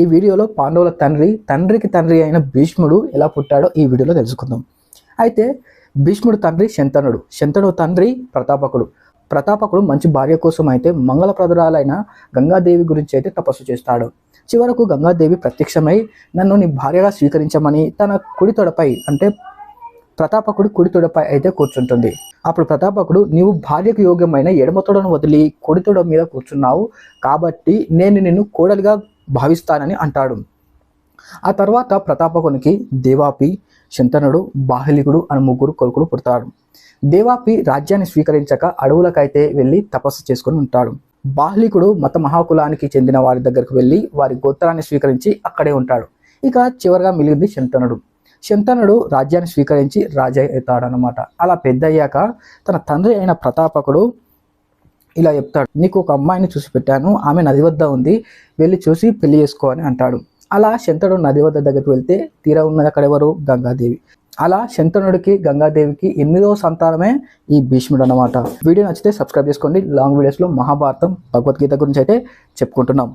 ఈ వీడియోలో పాండవుల తండ్రి తండ్రికి తండ్రి అయిన భీష్ముడు ఎలా పుట్టాడో ఈ వీడియోలో తెలుసుకుందాం. అయితే భీష్ముడు తండ్రి శంతనుడు. శంతనుడు తండ్రి ప్రతాపకుడు. ప్రతాపకుడు మంచి భార్య కోసం అయితే మంగళప్రదురాలైన గంగాదేవి గురించి అయితే తపస్సు చేస్తాడు. చివరకు గంగాదేవి ప్రత్యక్షమై నన్ను నీ భార్యగా స్వీకరించమని తన కుడి తొడపై అంటే ప్రతాపకుడు కుడి తొడపై అయితే కూర్చుంటుంది. అప్పుడు ప్రతాపకుడు నీవు భార్యకు యోగ్యమైన ఎడమ తొడను వదిలి కుడి తొడ మీద కూర్చున్నావు కాబట్టి నేను నిన్ను కోడలిగా భావిస్తానని అంటాడు. ఆ తర్వాత ప్రతాపకునికి దేవాపి శంతనుడు బాహ్లికుడు అని ముగ్గురు కొడుకులు పుడతాడు దేవాపి రాజ్యాన్ని స్వీకరించక అడవులకైతే వెళ్ళి తపస్సు చేసుకుని ఉంటాడు. బాహ్లికుడు మత మహాకులానికి చెందిన వారి దగ్గరకు వెళ్ళి వారి గోత్రాన్ని స్వీకరించి అక్కడే ఉంటాడు. ఇక చివరిగా మిగిలింది శంతనుడు. శంతనుడు రాజ్యాన్ని స్వీకరించి రాజా అవుతాడనమాట అలా పెద్దయ్యాక తన తండ్రి అయిన ప్రతాపకుడు ఇలా చెప్తాడు నీకు ఒక అమ్మాయిని చూసి పెట్టాను ఆమె నది వద్ద ఉంది వెళ్ళి చూసి పెళ్ళి చేసుకో అని అంటాడు. అలా శంతనుడు నది వద్ద దగ్గరికి వెళ్తే తీరా ఉన్నది అక్కడ ఎవరు? గంగాదేవి. అలా శంతనుడికి గంగాదేవికి ఎనిమిదవ సంతానమే ఈ భీష్ముడు అన్నమాట వీడియో నచ్చితే సబ్స్క్రైబ్ చేసుకోండి. లాంగ్ వీడియోస్లో మహాభారతం భగవద్గీత గురించి అయితే చెప్పుకుంటున్నాం.